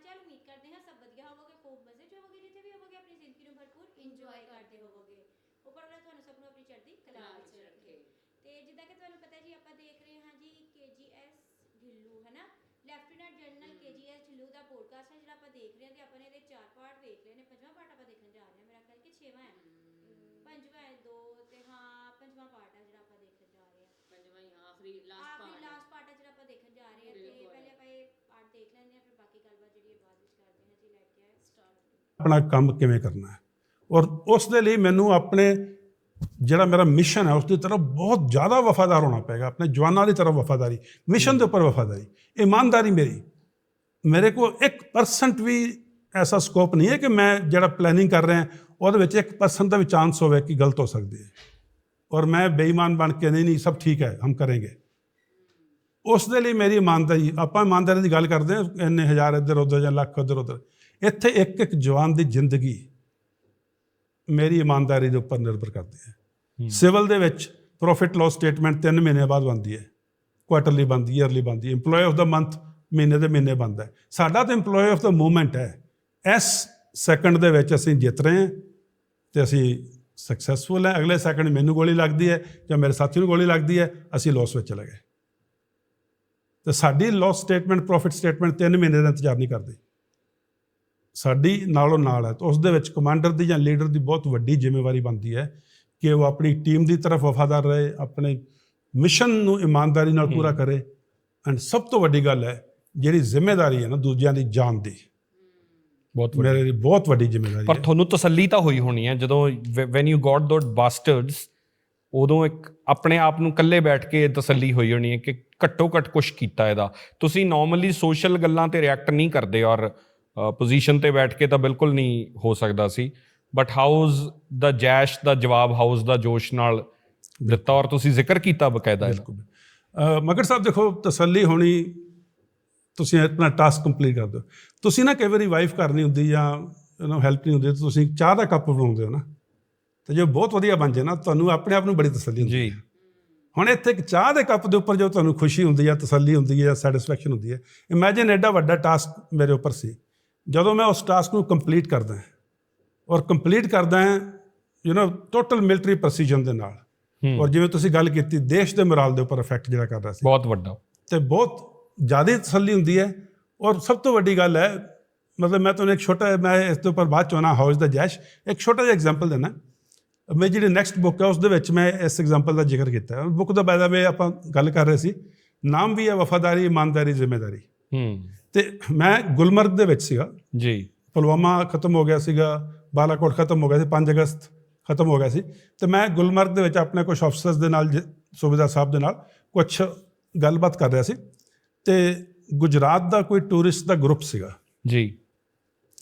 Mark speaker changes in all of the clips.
Speaker 1: ਚਾਲ ਉਮੀਦ ਕਰਦੇ ਹਾਂ ਸਭ ਵਧੀਆ ਹੋਵੋਗੇ ਖੂਬ ਮਜ਼ੇ ਚ ਹੋਵੋਗੇ ਜਿੱਥੇ ਵੀ ਹੋਵੋਗੇ ਆਪਣੀ ਜ਼ਿੰਦਗੀ ਨੂੰ ਭਰਪੂਰ ਇੰਜੋਏ ਕਰਦੇ ਹੋਵੋਗੇ। ਉੱਪਰ ਵਾਲਾ ਤੁਹਾਨੂੰ ਸਭ ਨੂੰ ਆਪਣੀ ਚੜ੍ਹਦੀ ਕਲਾ ਵਿੱਚ ਰੱਖੇ। ਤੇ ਜਿੱਦਾਂ ਕਿ ਤੁਹਾਨੂੰ ਪਤਾ ਜੀ ਆਪਾਂ ਦੇਖ ਰਹੇ ਹਾਂ ਜੀ KGS ਢਿੱਲੂ ਹੈ। ਨਾ ਲੈਫਟੀਨੈਂਟ ਜਨਰਲ KGS ਢਿੱਲੂ ਦਾ ਪੋਡਕਾਸਟ ਹੈ ਜਿਹੜਾ ਆਪਾਂ ਦੇਖ ਰਹੇ ਹਾਂ ਤੇ ਆਪਾਂ ਨੇ ਇਹਦੇ ਚਾਰ ਪਾਰਟ ਦੇਖ ਲਏ ਨੇ। ਪੰਜਵਾਂ ਪਾਰਟ ਆਪਾਂ ਦੇਖਣ ਜਾ ਰਹੇ ਹਾਂ ਮੇਰਾ ਖਿਆਲ ਕਿ ਛੇਵਾਂ ਹੈ। ਪੰਜਵਾਂ ਹੈ ਦੋ ਤੇ ਹਾਂ ਪੰਜਵਾਂ ਪਾਰਟ ਹੈ ਜਿਹੜਾ ਆਪਾਂ ਦੇਖਣ ਜਾ ਰਹੇ ਹਾਂ।
Speaker 2: ਪੰਜਵਾਂ ਹੀ ਆਖਰੀ ਲਾਸਟ ਪਾਰਟ
Speaker 1: ਹੈ ਜਿਹੜਾ ਆਪਾਂ ਦੇਖਣ ਜਾ ਰਹੇ ਹਾਂ ਤੇ
Speaker 2: ਬਿਲਕੁਲ।
Speaker 1: ਪਹਿਲੇ ਆਪਾਂ ਇਹ ਪਾਰਟ ਦੇਖ ਲੈਂਦੇ ਹਾਂ ਫਿਰ ਬਾਕੀ ਗੱਲਬਾਤ ਜਿਹੜੀ ਹੈ ਬਾਅਦ ਵਿੱਚ ਕਰਦੇ ਹਾਂ ਜੀ ਲੈ ਕੇ ਆਏ ਸਟਾਰਟ
Speaker 3: ਆਪਣਾ ਕੰਮ ਕਿਵੇਂ ਕਰਨਾ ਹੈ ਔਰ ਉਸ ਦੇ ਲਈ ਮੈਨੂੰ ਆਪਣੇ ਜਿਹੜਾ ਮੇਰਾ ਮਿਸ਼ਨ ਹੈ ਉਸ ਦੀ ਤਰਫ ਬਹੁਤ ਜ਼ਿਆਦਾ ਵਫਾਦਾਰ ਹੋਣਾ ਪਏਗਾ ਆਪਣੇ ਜਵਾਨਾਂ ਦੀ ਤਰਫ ਵਫਾਦਾਰੀ ਮਿਸ਼ਨ ਦੇ ਉੱਪਰ ਵਫਾਦਾਰੀ ਇਮਾਨਦਾਰੀ ਮੇਰੀ ਮੇਰੇ ਕੋਲ 1% ਵੀ ਐਸਾ ਸਕੋਪ ਨਹੀਂ ਹੈ ਕਿ ਮੈਂ ਜਿਹੜਾ ਪਲੈਨਿੰਗ ਕਰ ਰਿਹਾ ਉਹਦੇ ਵਿੱਚ 1% ਦਾ ਵੀ ਚਾਂਸ ਹੋਵੇ ਕਿ ਗਲਤ ਹੋ ਸਕਦੀ ਹੈ ਔਰ ਮੈਂ ਬੇਈਮਾਨ ਬਣ ਕੇ ਨਹੀਂ ਨਹੀਂ ਸਭ ਠੀਕ ਹੈ ਹਮ ਕਰਾਂਗੇ ਉਸ ਦੇ ਲਈ ਮੇਰੀ ਇਮਾਨਦਾਰੀ ਆਪਾਂ ਇਮਾਨਦਾਰੀ ਦੀ ਗੱਲ ਕਰਦੇ ਹਾਂ ਇੰਨੇ ਹਜ਼ਾਰ ਇੱਧਰ ਉੱਧਰ ਜਾਂ ਲੱਖ ਇੱਧਰ ਉੱਧਰ ਇੱਥੇ ਇੱਕ ਇੱਕ ਜਵਾਨ ਦੀ ਜ਼ਿੰਦਗੀ ਮੇਰੀ ਇਮਾਨਦਾਰੀ ਦੇ ਉੱਪਰ ਨਿਰਭਰ ਕਰਦੀ ਹੈ। ਸਿਵਲ ਦੇ ਵਿੱਚ ਪ੍ਰੋਫਿਟ ਲਾਸ ਸਟੇਟਮੈਂਟ 3 ਮਹੀਨੇ ਬਾਅਦ ਬਣਦੀ ਹੈ। ਕੁਆਟਰਲੀ ਬਣਦੀ ਹੈ ਈਅਰਲੀ ਬਣਦੀ ਹੈ। EMPLOYE ਆਫ ਦਾ ਮੰਥ ਮਹੀਨੇ ਦੇ ਮਹੀਨੇ ਬਣਦਾ ਹੈ। ਸਾਡਾ ਤਾਂ EMPLOYE ਆਫ ਦਾ ਮੂਵਮੈਂਟ ਹੈ। ਇਸ ਸੈਕੰਡ ਦੇ ਵਿੱਚ ਅਸੀਂ ਜਿੱਤ ਰਹੇ ਹਾਂ ਤੇ ਅਸੀਂ ਸਕਸੈਸਫੁਲ ਹੈ। ਅਗਲੇ ਸੈਕੰਡ ਮੈਨੂੰ ਗੋਲੀ ਲੱਗਦੀ ਹੈ ਜਾਂ ਮੇਰੇ ਸਾਥੀ ਨੂੰ ਗੋਲੀ ਲੱਗਦੀ ਹੈ ਅਸੀਂ ਲਾਸ ਵਿੱਚ ਚਲੇ ਗਏ। ਤੇ ਸਾਡੀ ਲਾਸ ਸਟੇਟਮੈਂਟ ਪ੍ਰੋਫਿਟ ਸਟੇਟਮੈਂਟ 3 ਮਹੀਨੇ ਦਾ ਇੰਤਜ਼ਾਰ ਨਹੀਂ ਕਰਦੀ। ਸਾਡੀ ਨਾਲੋਂ ਨਾਲ ਹੈ। ਤਾਂ ਉਸ ਦੇ ਵਿੱਚ ਕਮਾਂਡਰ ਦੀ ਜਾਂ ਲੀਡਰ ਦੀ ਬਹੁਤ ਵੱਡੀ ਜ਼ਿੰਮੇਵਾਰੀ ਬਣਦੀ ਹੈ ਕਿ ਉਹ ਆਪਣੀ ਟੀਮ ਦੀ ਤਰਫ ਵਫਾਦਾਰ ਰਹੇ ਆਪਣੇ ਮਿਸ਼ਨ ਨੂੰ ਇਮਾਨਦਾਰੀ ਨਾਲ ਪੂਰਾ ਕਰੇ। ਐਂਡ ਸਭ ਤੋਂ ਵੱਡੀ ਗੱਲ ਹੈ ਜਿਹੜੀ ਜ਼ਿੰਮੇਵਾਰੀ ਹੈ ਨਾ ਦੂਜਿਆਂ ਦੀ ਜਾਨ ਦੀ।
Speaker 4: ਬਹੁਤ
Speaker 3: ਮੇਰੇ ਲਈ ਬਹੁਤ ਵੱਡੀ ਜ਼ਿੰਮੇਵਾਰੀ
Speaker 4: ਪਰ
Speaker 3: ਹੈ।
Speaker 4: ਤੁਹਾਨੂੰ ਤਸੱਲੀ ਤਾਂ ਹੋਈ ਹੋਣੀ ਹੈ ਜਦੋਂ when you got that bastards ਉਦੋਂ ਇੱਕ ਆਪਣੇ ਆਪ ਨੂੰ ਇਕੱਲੇ ਬੈਠ ਕੇ ਤਸੱਲੀ ਹੋਈ ਹੋਣੀ ਹੈ ਕਿ ਘੱਟੋ ਘੱਟ ਕੁਝ ਕੀਤਾ ਇਹਦਾ। ਤੁਸੀਂ ਨਾਰਮਲੀ ਸੋਸ਼ਲ ਗੱਲਾਂ ਤੇ ਰਿਐਕਟ ਨਹੀਂ ਕਰਦੇ ਔਰ ਪੋਜੀਸ਼ਨ ਤੇ ਬੈਠ ਕੇ ਤਾਂ ਬਿਲਕੁਲ ਨਹੀਂ ਹੋ ਸਕਦਾ ਸੀ। ਬਟ ਹਾਊਸ ਦਾ ਜੈਸ਼ ਦਾ ਜਵਾਬ ਹਾਊਸ ਦਾ ਜੋਸ਼ ਨਾਲ ਦਿੱਤਾ ਔਰ ਤੁਸੀਂ ਜ਼ਿਕਰ ਕੀਤਾ ਬਕਾਇਦਾ
Speaker 3: ਬਿਲਕੁਲ। ਮਗਰ ਸਾਹਿਬ ਦੇਖੋ ਤਸੱਲੀ ਹੋਣੀ ਤੁਸੀਂ ਆਪਣਾ ਟਾਸਕ ਕੰਪਲੀਟ ਕਰ ਦਿਓ। ਤੁਸੀਂ ਨਾ ਕਈ ਵਾਰੀ ਵਾਈਫ ਕਰਨੀ ਹੁੰਦੀ ਜਾਂ ਉਹਨੂੰ ਹੈਲਪ ਨਹੀਂ ਹੁੰਦੀ ਤਾਂ ਤੁਸੀਂ ਚਾਹ ਦਾ ਕੱਪ ਬਣਾਉਂਦੇ ਹੋ ਨਾ ਤੇ ਜੇ ਬਹੁਤ ਵਧੀਆ ਬਣ ਜਾਏ ਨਾ ਤੁਹਾਨੂੰ ਆਪਣੇ ਆਪ ਨੂੰ ਬੜੀ ਤਸੱਲੀ ਹੁੰਦੀ
Speaker 4: ਜੀ।
Speaker 3: ਹੁਣ ਇੱਥੇ ਇੱਕ ਚਾਹ ਦੇ ਕੱਪ ਦੇ ਉੱਪਰ ਜੋ ਤੁਹਾਨੂੰ ਖੁਸ਼ੀ ਹੁੰਦੀ ਹੈ ਤਸੱਲੀ ਹੁੰਦੀ ਹੈ ਜਾਂ ਸੈਟੀਸਫੈਕਸ਼ਨ ਹੁੰਦੀ ਹੈ ਇਮੇਜਿਨ ਐਡਾ ਵੱਡਾ ਟਾਸਕ ਮੇਰੇ ਉੱਪਰ ਸੀ। ਜਦੋਂ ਮੈਂ ਉਸ ਟਾਸਕ ਨੂੰ ਕੰਪਲੀਟ ਕਰਦਾ ਹਾਂ ਔਰ ਕੰਪਲੀਟ ਕਰਦਾ ਹਾਂ you know total military precision ਦੇ ਨਾਲ। ਔਰ ਜਿਵੇਂ ਤੁਸੀਂ ਗੱਲ ਕੀਤੀ ਦੇਸ਼ ਦੇ ਮੋਰਲ ਦੇ ਉੱਪਰ ਇਫੈਕਟ ਜਿਹੜਾ ਕਰ ਰਿਹਾ ਸੀ।
Speaker 4: ਬਹੁਤ ਵੱਡਾ।
Speaker 3: ਤੇ ਬਹੁਤ ਜ਼ਿਆਦਾ ਤਸੱਲੀ ਹੁੰਦੀ ਹੈ। ਔਰ ਸਭ ਤੋਂ ਵੱਡੀ ਗੱਲ ਹੈ ਮਤਲਬ ਮੈਂ ਤੁਹਾਨੂੰ ਇੱਕ ਛੋਟਾ ਮੈਂ ਇਸ ਦੇ ਉੱਪਰ ਬਾਅਦ ਚੋਣਾ ਹਾਊਸ ਦਾ ਜੈਸ਼ ਇੱਕ ਛੋਟਾ ਜਿਹਾ ਐਗਜ਼ਾਮਪਲ ਦੇਣਾ ਮੈਂ ਜਿਹੜੀ ਨੈਕਸਟ ਬੁੱਕ ਹੈ ਉਸ ਦੇ ਵਿੱਚ ਮੈਂ ਇਸ ਐਗਜ਼ਾਮਪਲ ਦਾ ਜ਼ਿਕਰ ਕੀਤਾ। ਹੈ ਬੁੱਕ ਦਾ ਬਾਇਦਾ ਵੇ ਆਪਾਂ ਗੱਲ ਕਰ ਰਹੇ ਸੀ। ਨਾਮ ਵੀ ਹੈ ਵਫਾਦਾਰੀ ਇਮਾਨਦਾਰੀ ਜ਼ਿੰਮੇਦਾਰੀ
Speaker 4: ਹੂੰ।
Speaker 3: ਤੇ ਮੈਂ ਗੁਲਮਰਗ ਦੇ ਵਿੱਚ ਸੀਗਾ।
Speaker 4: ਜੀ।
Speaker 3: ਪੁਲਵਾਮਾ ਖਤਮ ਹੋ ਗਿਆ ਸੀਗਾ ਬਾਲਾਕੋਟ ਖਤਮ ਹੋ ਗਿਆ ਸੀ 5 ਅਗਸਤ ਖਤਮ ਹੋ ਗਿਆ ਸੀ। ਤੇ ਮੈਂ ਗੁਲਮਰਗ ਦੇ ਵਿੱਚ ਆਪਣੇ ਕੁਝ ਅਫਸਰਸ ਦੇ ਨਾਲ ਸੂਬੇਦਾਰ ਸਾਹਿਬ ਦੇ ਨਾਲ ਕੁਝ ਗੱਲਬਾਤ ਕਰ ਰਿਹਾ ਸੀ। ਤੇ ਗੁਜਰਾਤ ਦਾ ਕੋਈ ਟੂਰਿਸਟ ਦਾ ਗਰੁੱਪ ਸੀਗਾ।
Speaker 4: ਜੀ।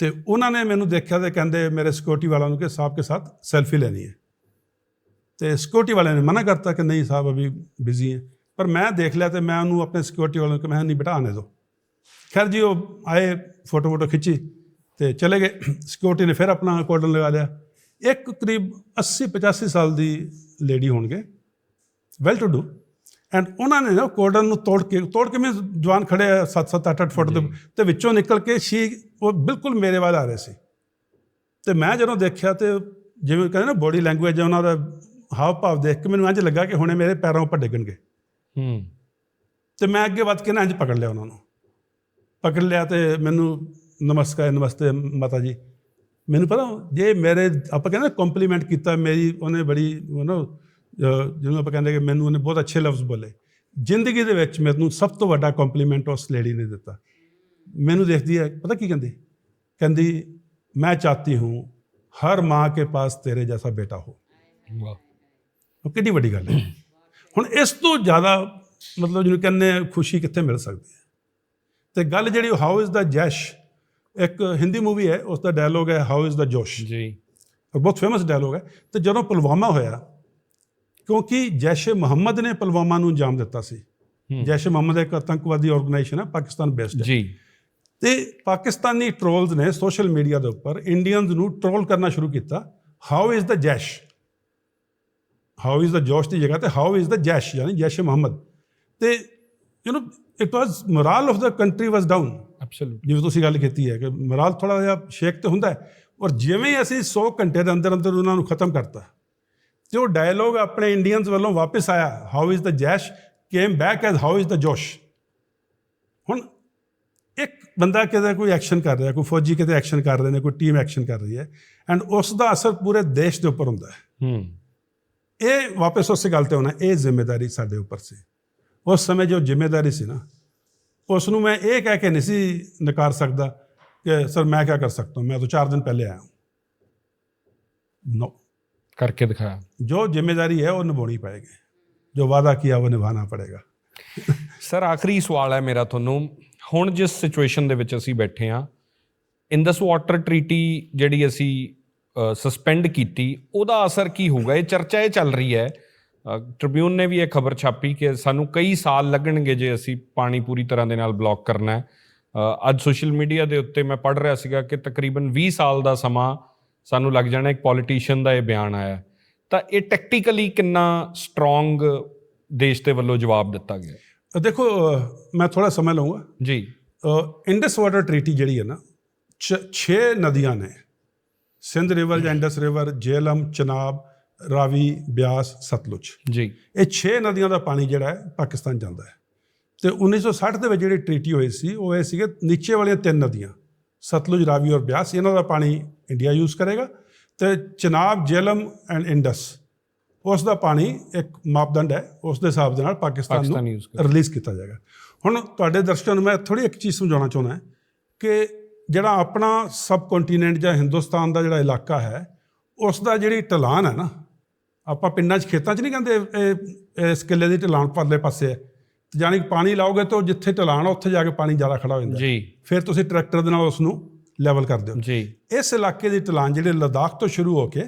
Speaker 3: ਤੇ ਉਹਨਾਂ ਨੇ ਮੈਨੂੰ ਦੇਖਿਆ ਤੇ ਕਹਿੰਦੇ ਮੇਰੇ ਸਿਕਿਉਰਿਟੀ ਵਾਲਿਆਂ ਨੂੰ ਕਿ ਸਾਹਿਬ ਕੇ ਸਾਥ ਸੈਲਫੀ ਲੈਣੀ ਹੈ। ਤੇ ਸਿਕਿਉਰਿਟੀ ਵਾਲਿਆਂ ਨੇ ਮਨਾ ਕਰਤਾ ਕਿ ਨਹੀਂ ਸਾਹਿਬ ਅਭੀ ਬਿਜ਼ੀ ਹੈ। ਪਰ ਮੈਂ ਦੇਖ ਲਿਆ ਤੇ ਮੈਂ ਉਹਨੂੰ ਆਪਣੇ ਸਿਕਿਉਰਿਟੀ ਵਾਲਿਆਂ ਨੂੰ ਕਿ ਮੈਂ ਨਹੀਂ ਆਨੇ ਦੋ ਖੈਰ ਜੀ ਉਹ ਆਏ ਫੋਟੋ ਫੋਟੋ ਖਿੱਚੀ ਤੇ ਚਲੇ ਗਏ। ਸਿਕਿਉਰਿਟੀ ਨੇ ਫਿਰ ਆਪਣਾ ਕੋਡਨ ਲਗਾ ਲਿਆ। ਇੱਕ ਕਰੀਬ 80 85 ਸਾਲ ਦੀ ਲੇਡੀ ਹੋਣਗੇ। ਵੈਲ ਟੂ ਡੂ ਐਂਡ ਉਹਨਾਂ ਨੇ ਨਾ ਕੋਡਨ ਨੂੰ ਤੋੜ ਕੇ ਤੋੜ ਕੇ ਮੈਂ ਜਵਾਨ ਖੜੇ 7 7 8 8 ਫੁੱਟ ਦੇ ਤੇ ਵਿੱਚੋਂ ਨਿਕਲ ਕੇ ਸ਼ੀ ਉਹ ਬਿਲਕੁਲ ਮੇਰੇ ਵੱਲ ਆ ਰਹੇ ਸੀ। ਤੇ ਮੈਂ ਜਦੋਂ ਦੇਖਿਆ ਤੇ ਜਿਵੇਂ ਕਹਿੰਦੇ ਨਾ ਬੋਡੀ ਲੈਂਗੁਏਜ ਉਹਨਾਂ ਦਾ ਹਾਵ ਭਾਵ ਦੇਖ ਕੇ ਮੈਨੂੰ ਇੰਝ ਲੱਗਾ ਕਿ ਹੁਣੇ ਮੇਰੇ ਪੈਰਾਂ ਉੱਪਰ ਡਿੱਗਣਗੇ।
Speaker 4: ਹੂੰ।
Speaker 3: ਤੇ ਮੈਂ ਅੱਗੇ ਵੱਧ ਕੇ ਨਾ ਇੰਝ ਪਕੜ ਲਿਆ ਉਹਨਾਂ ਨੂੰ। ਪਕੜ ਲਿਆ ਤੇ ਮੈਨੂੰ ਨਮਸਕਾਰ ਨਮਸਤੇ ਮਾਤਾ ਜੀ। ਮੈਨੂੰ ਪਤਾ ਜੇ ਮੇਰੇ ਆਪਾਂ ਕਹਿੰਦੇ ਕੰਪਲੀਮੈਂਟ ਕੀਤਾ ਮੇਰੀ ਉਹਨੇ ਬੜੀ ਯੂ نو ਜਿਹਨੂੰ ਆਪਾਂ ਕਹਿੰਦੇ ਕਿ ਮੈਨੂੰ ਉਹਨੇ ਬਹੁਤ ਅੱਛੇ ਲਫ਼ਜ਼ ਬੋਲੇ। ਜ਼ਿੰਦਗੀ ਦੇ ਵਿੱਚ ਮੈਨੂੰ ਸਭ ਤੋਂ ਵੱਡਾ ਕੰਪਲੀਮੈਂਟ ਉਸ ਲੇਡੀ ਨੇ ਦਿੱਤਾ। ਮੈਨੂੰ ਦੇਖਦੀ ਹੈ ਪਤਾ ਕੀ ਕਹਿੰਦੀ? ਕਹਿੰਦੀ ਮੈਂ ਚਾਹਤੀ ਹੂੰ ਹਰ ਮਾਂ ਕੇ ਪਾਸ ਤੇਰੇ ਜੈਸਾ ਬੇਟਾ ਹੋ।
Speaker 4: ਵਾਹ।
Speaker 3: ਉਹ ਕਿੰਨੀ ਵੱਡੀ ਗੱਲ ਹੈ। ਹੁਣ ਇਸ ਤੋਂ ਜ਼ਿਆਦਾ ਮਤਲਬ ਜਿਹਨੂੰ ਕਹਿੰਦੇ ਖੁਸ਼ੀ ਕਿੱਥੇ ਮਿਲ ਸਕਦੀ ਹੈ? ਤੇ ਗੱਲ ਜਿਹੜੀ ਹਾਊ ਇਜ਼ ਦਾ ਜੈਸ਼ ਇੱਕ ਹਿੰਦੀ ਮੂਵੀ ਹੈ ਉਸ ਦਾ ਡਾਇਲੋਗ ਹੈ ਹਾਊ ਇਜ਼ ਦਾ ਜੋਸ਼
Speaker 4: ਜੀ।
Speaker 3: ਬਹੁਤ ਫੇਮਸ ਡਾਇਲੋਗ ਹੈ। ਤੇ ਜਦੋਂ ਪੁਲਵਾਮਾ ਹੋਇਆ ਕਿਉਂਕਿ ਜੈਸ਼ ਮੁਹੰਮਦ ਨੇ ਪੁਲਵਾਮਾ ਨੂੰ ਅੰਜਾਮ ਦਿੱਤਾ ਸੀ। ਜੈਸ਼ ਮੁਹੰਮਦ ਇੱਕ ਆਤੰਕਵਾਦੀ ਆਰਗੇਨਾਈਜੇਸ਼ਨ ਹੈ ਪਾਕਿਸਤਾਨ ਬੇਸਡ ਹੈ।
Speaker 4: ਜੀ।
Speaker 3: ਤੇ ਪਾਕਿਸਤਾਨੀ ਟ੍ਰੋਲਸ ਨੇ ਸੋਸ਼ਲ ਮੀਡੀਆ ਦੇ ਉੱਪਰ ਇੰਡੀਅਨਸ ਨੂੰ ਟ੍ਰੋਲ ਕਰਨਾ ਸ਼ੁਰੂ ਕੀਤਾ। How is the Jaish how is the josh ਦੀ ਜਗ੍ਹਾ ਤੇ ਹਾਊ ਇਜ਼ ਦਾ ਜੈਸ਼ ਯਾਨੀ ਜੈਸ਼ ਮੁਹੰਮਦ। ਤੇ you know it was morale of the country was down
Speaker 4: absolute
Speaker 3: ਜਿਵੇਂ ਤੁਸੀਂ ਗੱਲ ਕੀਤੀ ਹੈ ਕਿ ਮਰਾਲ ਥੋੜਾ ਜਿਹਾ ਸ਼ੇਕ ਤੇ ਹੁੰਦਾ ਹੈ ਔਰ ਜਿਵੇਂ ਅਸੀਂ 100 ਘੰਟੇ ਦੇ ਅੰਦਰ ਅੰਦਰ ਉਹਨਾਂ ਨੂੰ ਖਤਮ ਕਰਤਾ ਤੇ ਉਹ ਡਾਇਲੋਗ ਆਪਣੇ ਇੰਡੀਅਨਸ ਵੱਲੋਂ ਵਾਪਸ ਆਇਆ how is the Jaish came back as how is the josh ਹੁਣ ਇੱਕ ਬੰਦਾ ਕਿਤੇ ਕੋਈ ਐਕਸ਼ਨ ਕਰ ਰਿਹਾ ਕੋਈ ਫੌਜੀ ਕਿਤੇ ਐਕਸ਼ਨ ਕਰ ਰਹੇ ਨੇ ਕੋਈ ਟੀਮ ਐਕਸ਼ਨ ਕਰ ਰਹੀ ਹੈ ਐਂਡ ਉਸ ਦਾ ਅਸਰ ਪੂਰੇ ਦੇਸ਼ ਦੇ ਉੱਪਰ ਹੁੰਦਾ ਹੈ।
Speaker 4: ਹੂੰ।
Speaker 3: ਇਹ ਵਾਪਸ ਉਸੇ ਗੱਲ ਤੇ ਹੋਣਾ ਇਹ ਜ਼ਿੰਮੇਵਾਰੀ ਸਾਡੇ ਉੱਪਰ ਸੀ। ਉਸ ਸਮੇਂ ਜੋ ਜ਼ਿੰਮੇਵਾਰੀ ਸੀ ਨਾ ਉਸ ਨੂੰ ਮੈਂ ਇਹ ਕਹਿ ਕੇ ਨਹੀਂ ਸੀ ਨਕਾਰ ਸਕਦਾ ਕਿ ਸਰ ਮੈਂ ਕੀ ਕਰ ਸਕਤਾ ਹੂੰ ਮੈਂ ਤਾਂ 4 ਦਿਨ ਪਹਿਲੇ ਆਇਆ ਹੂੰ नो
Speaker 4: ਕਰਕੇ ਦਿਖਾਇਆ
Speaker 3: जो जिम्मेदारी है वो निभानी पड़ेगी जो वादा किया वो निभाना पड़ेगा
Speaker 4: ਸਰ ਆਖਰੀ ਸਵਾਲ ਹੈ ਮੇਰਾ ਤੁਹਾਨੂੰ ਹੁਣ ਜਿਸ ਸਿਚੁਏਸ਼ਨ ਦੇ ਵਿੱਚ ਅਸੀਂ ਬੈਠੇ ਆ ਇੰਦਸ ਵਾਟਰ ਟ੍ਰੀਟੀ ਜਿਹੜੀ ਅਸੀਂ ਸਸਪੈਂਡ ਕੀਤੀ ਉਹਦਾ ਅਸਰ ਕੀ ਹੋਊਗਾ ਇਹ ਚਰਚਾ ਇਹ ਚੱਲ ਰਹੀ ਹੈ ਟ੍ਰਿਬਿਊਨ ਨੇ ਵੀ ਇਹ ਖਬਰ ਛਾਪੀ ਕਿ ਸਾਨੂੰ ਕਈ ਸਾਲ ਲੱਗਣਗੇ ਜੇ ਅਸੀਂ ਪਾਣੀ ਪੂਰੀ ਤਰ੍ਹਾਂ ਦੇ ਨਾਲ ਬਲੌਕ ਕਰਨਾ ਹੈ। ਅੱਜ ਸੋਸ਼ਲ ਮੀਡੀਆ ਦੇ ਉੱਤੇ ਮੈਂ ਪੜ੍ਹ ਰਿਹਾ ਸੀਗਾ ਕਿ ਤਕਰੀਬਨ 20 ਸਾਲ ਦਾ ਸਮਾਂ ਸਾਨੂੰ ਲੱਗ ਜਾਣਾ ਇੱਕ ਪੋਲੀਟੀਸ਼ੀਅਨ ਦਾ ਇਹ ਬਿਆਨ ਆਇਆ। ਤਾਂ ਇਹ ਟੈਕਟੀਕਲੀ ਕਿੰਨਾ ਸਟਰੋਂਗ ਦੇਸ਼ ਦੇ ਵੱਲੋਂ ਜਵਾਬ ਦਿੱਤਾ ਗਿਆ
Speaker 3: ਦੇਖੋ ਮੈਂ ਥੋੜਾ ਸਮਝ ਲਵਾਂਗਾ
Speaker 4: ਜੀ।
Speaker 3: ਇੰਡਸ ਵਾਟਰ ਟ੍ਰੀਟੀ ਜਿਹੜੀ ਹੈ ਨਾ 6 ਨਦੀਆਂ ਨੇ। ਸਿੰਧ ਰਿਵਰ ਜਾਂ। Indus river Jhelum Chenab Ravi Beas Sutlej.
Speaker 4: ਜੀ।
Speaker 3: ਇਹ 6 ਨਦੀਆਂ ਦਾ ਪਾਣੀ ਜਿਹੜਾ ਹੈ ਪਾਕਿਸਤਾਨ ਜਾਂਦਾ ਹੈ। ਤੇ 1960 ਦੇ ਵਿੱਚ ਜਿਹੜੀ ਟ੍ਰੀਟੀ ਹੋਈ ਸੀ ਉਹ ਇਹ ਸੀਗੇ ਨੀਚੇ ਵਾਲੀਆਂ ਤਿੰਨ ਨਦੀਆਂ ਸਤਲੁਜ ਰਾਵੀ ਔਰ ਬਿਆਸ। ਇਹਨਾਂ ਦਾ ਪਾਣੀ ਇੰਡੀਆ ਯੂਜ਼ ਕਰੇਗਾ। ਤੇ ਚਨਾਬ ਜੇਹਲਮ ਐਂਡ ਇੰਡਸ ਉਸ ਦਾ ਪਾਣੀ ਇੱਕ ਮਾਪਦੰਡ ਹੈ ਉਸ ਦੇ ਹਿਸਾਬ ਦੇ ਨਾਲ ਪਾਕਿਸਤਾਨ ਨੂੰ। ਰਿਲੀਜ਼ ਕੀਤਾ ਜਾਏਗਾ। ਹੁਣ ਤੁਹਾਡੇ ਦਰਸ਼ਕਾਂ ਨੂੰ ਮੈਂ ਥੋੜੀ ਇੱਕ ਚੀਜ਼ ਸਮਝਾਉਣਾ ਚਾਹੁੰਦਾ ਹਾਂ ਕਿ ਜਿਹੜਾ ਆਪਣਾ ਸਬ ਕੰਟੀਨੈਂਟ ਜਾਂ ਹਿੰਦੁਸਤਾਨ ਦਾ ਜਿਹੜਾ ਇਲਾਕਾ ਹੈ ਉਸ ਦਾ ਜਿਹੜੀ ਢਲਾਨ ਹੈ ਨਾ ਆਪਾਂ ਪਿੰਡਾਂ 'ਚ ਖੇਤਾਂ 'ਚ ਨਹੀਂ ਕਹਿੰਦੇ ਇਹ ਇਸ ਕਿੱਲੇ ਦੀ ਢਲਾਨ ਪਰਲੇ ਪਾਸੇ ਹੈ। ਕਿ ਪਾਣੀ ਲਾਓਗੇ ਤਾਂ ਜਿੱਥੇ ਢਲਾਨ ਆ ਉੱਥੇ ਜਾ ਕੇ ਪਾਣੀ ਜ਼ਿਆਦਾ ਖੜਾ ਹੋ ਜਾਂਦਾ।
Speaker 4: ਜੀ।
Speaker 3: ਫਿਰ ਤੁਸੀਂ ਟਰੈਕਟਰ ਦੇ ਨਾਲ ਉਸ ਨੂੰ ਲੈਵਲ ਕਰਦੇ ਹੋ
Speaker 4: ਜੀ।
Speaker 3: ਇਸ ਇਲਾਕੇ ਦੀ ਢਲਾਨ ਜਿਹੜੇ ਲਦਾਖ ਤੋਂ ਸ਼ੁਰੂ ਹੋ ਕੇ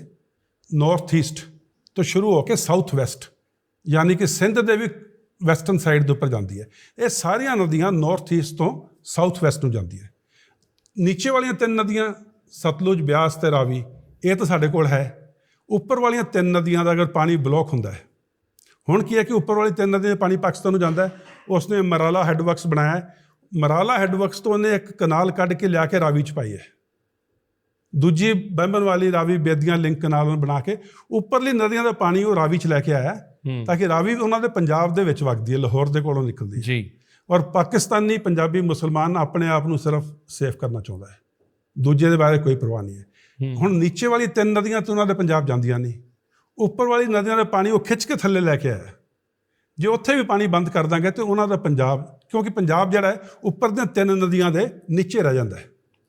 Speaker 3: ਨਾਰਥ ਈਸਟ ਤੋਂ ਸ਼ੁਰੂ ਹੋ ਕੇ ਸਾਊਥ ਵੈਸਟ ਯਾਨੀ ਕਿ ਸਿੰਧ ਦੇ ਵੀ ਵੈਸਟਰਨ ਸਾਈਡ ਦੇ ਉੱਪਰ ਜਾਂਦੀ ਹੈ। ਇਹ ਸਾਰੀਆਂ ਨਦੀਆਂ ਨਾਰਥ ਈਸਟ ਤੋਂ ਸਾਊਥ ਵੈਸਟ ਨੂੰ ਜਾਂਦੀਆਂ ਨੀਚੇ ਵਾਲੀਆਂ ਤਿੰਨ ਨਦੀਆਂ ਸਤਲੁਜ ਬਿਆਸ ਤੇ ਰਾਵੀ ਇਹ ਤਾਂ ਸਾਡੇ ਕੋਲ ਹੈ। ਉੱਪਰ ਵਾਲੀਆਂ ਤਿੰਨ ਨਦੀਆਂ ਦਾ ਅਗਰ ਪਾਣੀ ਬਲੌਕ ਹੁੰਦਾ ਹੈ ਹੁਣ ਕੀ ਹੈ ਕਿ ਉੱਪਰ ਵਾਲੀ ਤਿੰਨ ਨਦੀਆਂ ਦਾ ਪਾਣੀ ਪਾਕਿਸਤਾਨ ਨੂੰ ਜਾਂਦਾ ਹੈ ਉਸਨੇ ਮਰਾਲਾ ਹੈਡਵਰਕਸ ਬਣਾਇਆ ਹੈ। ਮਰਾਲਾ ਹੈਡਵਰਕਸ ਤੋਂ ਉਹਨੇ ਇੱਕ ਕਨਾਲ ਕੱਢ ਕੇ ਲਿਆ ਕੇ ਰਾਵੀ ਚ ਪਾਈ ਹੈ। ਦੂਜੀ ਬੰਬਨ ਵਾਲੀ ਰਾਵੀ ਬੇਦੀਆਂ ਲਿੰਕ ਕਨਾਲ ਨੂੰ ਬਣਾ ਕੇ ਉੱਪਰਲੀ ਨਦੀਆਂ ਦਾ ਪਾਣੀ ਉਹ ਰਾਵੀ ਚ ਲੈ ਕੇ ਆਇਆ। ਤਾਂ ਕਿ ਰਾਵੀ ਉਹਨਾਂ ਦੇ ਪੰਜਾਬ ਦੇ ਵਿੱਚ ਵਗਦੀ ਹੈ ਲਾਹੌਰ ਦੇ ਕੋਲੋਂ ਨਿਕਲਦੀ ਹੈ।
Speaker 4: ਜੀ।
Speaker 3: ਔਰ ਪਾਕਿਸਤਾਨੀ ਪੰਜਾਬੀ ਮੁਸਲਮਾਨ ਆਪਣੇ ਆਪ ਨੂੰ ਸਿਰਫ ਸੇਫ ਕਰਨਾ ਚਾਹੁੰਦਾ ਹੈ। ਦੂਜੇ ਦੇ ਬਾਰੇ ਕੋਈ ਪਰਵਾਹ ਨਹੀਂ ਹੂੰ। ਹੁਣ ਨੀਚੇ ਵਾਲੀ ਤਿੰਨ ਨਦੀਆਂ ਤੋਂ ਉਹਨਾਂ ਦੇ ਪੰਜਾਬ ਜਾਂਦੀਆਂ ਨਹੀਂ। ਉੱਪਰ ਵਾਲੀ ਨਦੀਆਂ ਦਾ ਪਾਣੀ ਉਹ ਖਿੱਚ ਕੇ ਥੱਲੇ ਲੈ ਕੇ ਆਇਆ। ਜੇ ਉੱਥੇ ਵੀ ਪਾਣੀ ਬੰਦ ਕਰ ਦਾਂਗੇ ਤੇ ਉਹਨਾਂ ਦਾ ਪੰਜਾਬ ਕਿਉਂਕਿ ਪੰਜਾਬ ਜਿਹੜਾ ਹੈ ਉੱਪਰ ਦੀਆਂ ਤਿੰਨ ਨਦੀਆਂ ਦੇ ਨੀਚੇ ਰਹਿ ਜਾਂਦਾ ਹੈ।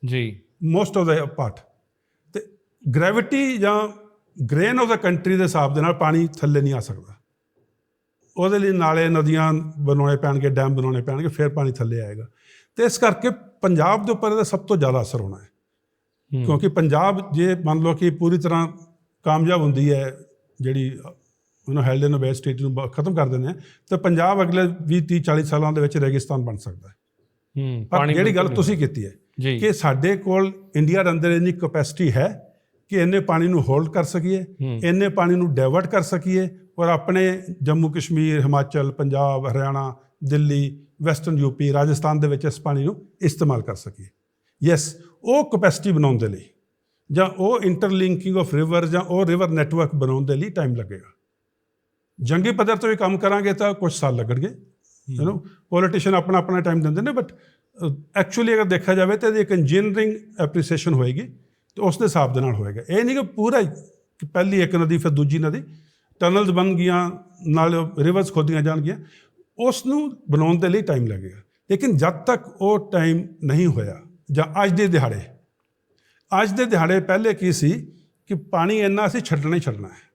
Speaker 4: ਜੀ।
Speaker 3: ਮੋਸਟ ਆਫ ਦਾ ਪਾਰਟ ਤੇ ਗ੍ਰੈਵਿਟੀ ਜਾਂ ਗ੍ਰੇਨ ਆਫ ਦਾ ਕੰਟਰੀ ਦੇ ਹਿਸਾਬ ਦੇ ਨਾਲ ਪਾਣੀ ਥੱਲੇ ਨਹੀਂ ਆ ਸਕਦਾ। ਉਹਦੇ ਲਈ ਨਾਲੇ ਨਦੀਆਂ ਬਣਾਉਣੇ ਪੈਣਗੇ ਡੈਮ ਬਣਾਉਣੇ ਪੈਣਗੇ ਫਿਰ ਪਾਣੀ ਥੱਲੇ ਆਏਗਾ। ਤੇ ਇਸ ਕਰਕੇ ਪੰਜਾਬ ਦੇ ਉੱਪਰ ਇਹਦਾ ਸਭ ਤੋਂ ਜ਼ਿਆਦਾ ਅਸਰ ਹੋਣਾ ਹੂੰ। ਕਿਉਂਕਿ ਪੰਜਾਬ ਜੇ ਮੰਨ ਲਓ ਕਿ ਪੂਰੀ ਤਰ੍ਹਾਂ ਕਾਮਯਾਬ ਹੁੰਦੀ ਹੈ ਜਿਹੜੀ ਉਹਨੂੰ ਹੈਲਡਨ ਓਬੇ ਸਟੇਟ ਨੂੰ ਖਤਮ ਕਰ ਦਿੰਦੇ ਆ ਤੇ ਪੰਜਾਬ ਅਗਲੇ 20 30 40 ਸਾਲਾਂ ਦੇ ਵਿੱਚ ਰੇਗਿਸਤਾਨ ਬਣ ਸਕਦਾ ਹੈ।
Speaker 4: ਹੂੰ
Speaker 3: ਪਰ ਜਿਹੜੀ ਗੱਲ ਤੁਸੀਂ ਕੀਤੀ ਹੈ ਕਿ ਸਾਡੇ ਕੋਲ ਇੰਡੀਆ ਦੇ ਅੰਦਰ ਇੰਨੀ ਕੈਪੈਸਿਟੀ ਹੈ ਕਿ ਇੰਨੇ ਪਾਣੀ ਨੂੰ ਹੋਲਡ ਕਰ ਸਕੀਏ। ਇੰਨੇ ਪਾਣੀ ਨੂੰ ਡਾਇਵਰਟ ਕਰ ਸਕੀਏ ਔਰ ਆਪਣੇ ਜੰਮੂ ਕਸ਼ਮੀਰ ਹਿਮਾਚਲ ਪੰਜਾਬ ਹਰਿਆਣਾ ਦਿੱਲੀ ਵੈਸਟਰਨ ਯੂਪੀ ਰਾਜਸਥਾਨ ਦੇ ਵਿੱਚ ਇਸ ਪਾਣੀ ਨੂੰ ਇਸਤੇਮਾਲ ਕਰ ਸਕੀਏ। ਯੈਸ ਉਹ ਕੈਪੈਸਿਟੀ ਬਣਾਉਣ ਦੇ ਲਈ ਜਾਂ ਉਹ ਇੰਟਰਲਿੰਕਿੰਗ ਆਫ ਰਿਵਰ ਜਾਂ ਉਹ ਰਿਵਰ ਨੈਟਵਰਕ ਬਣਾਉਣ ਦੇ ਲਈ ਟਾਈਮ ਲੱਗੇਗਾ। ਜੰਗੀ ਪੱਧਰ ਤੇ ਵੀ ਕੰਮ ਕਰਾਂਗੇ ਤਾਂ ਕੁਝ ਸਾਲ ਲੱਗਣਗੇ ਯੂ نو ਪੋਲੀਟੀਸ਼ੀਅਨ ਆਪਣਾ ਆਪਣਾ ਟਾਈਮ ਦਿੰਦੇ ਨੇ ਬਟ ਐਕਚੁਅਲੀ ਅਗਰ ਦੇਖਿਆ ਜਾਵੇ ਤਾਂ ਇਹਦੀ ਇੱਕ ਇੰਜੀਨੀਅਰਿੰਗ ਐਪਰੀਸੀਏਸ਼ਨ ਹੋਏਗੀ ਤੇ ਉਸ ਦੇ ਹਿਸਾਬ ਦੇ ਨਾਲ ਹੋਏਗਾ। ਇਹ ਨਹੀਂ ਕਿ ਪੂਰਾ ਕਿ ਪਹਿਲੀ ਇੱਕ ਨਦੀ ਫਿਰ ਦੂਜੀ ਨਦੀ ਟਨਲਸ ਬਣ ਗਈਆਂ ਨਾਲ ਰਿਵਰਸ ਖੋਦੀਆਂ ਜਾਣਗੀਆਂ ਉਸ ਨੂੰ ਬਣਾਉਣ ਦੇ ਲਈ ਟਾਈਮ ਲੱਗੇਗਾ। ਲੇਕਿਨ ਜਦ ਤੱਕ ਉਹ ਟਾਈਮ ਨਹੀਂ ਹੋਇਆ ਜਾਂ ਅੱਜ ਦੇ ਦਿਹਾੜੇ। ਅੱਜ ਦੇ ਦਿਹਾੜੇ ਪਹਿਲੇ ਕੀ ਸੀ ਕਿ ਪਾਣੀ ਇੰਨਾ ਅਸੀਂ ਛੱਡਣਾ ਹੀ ਛੱਡਣਾ ਹੈ।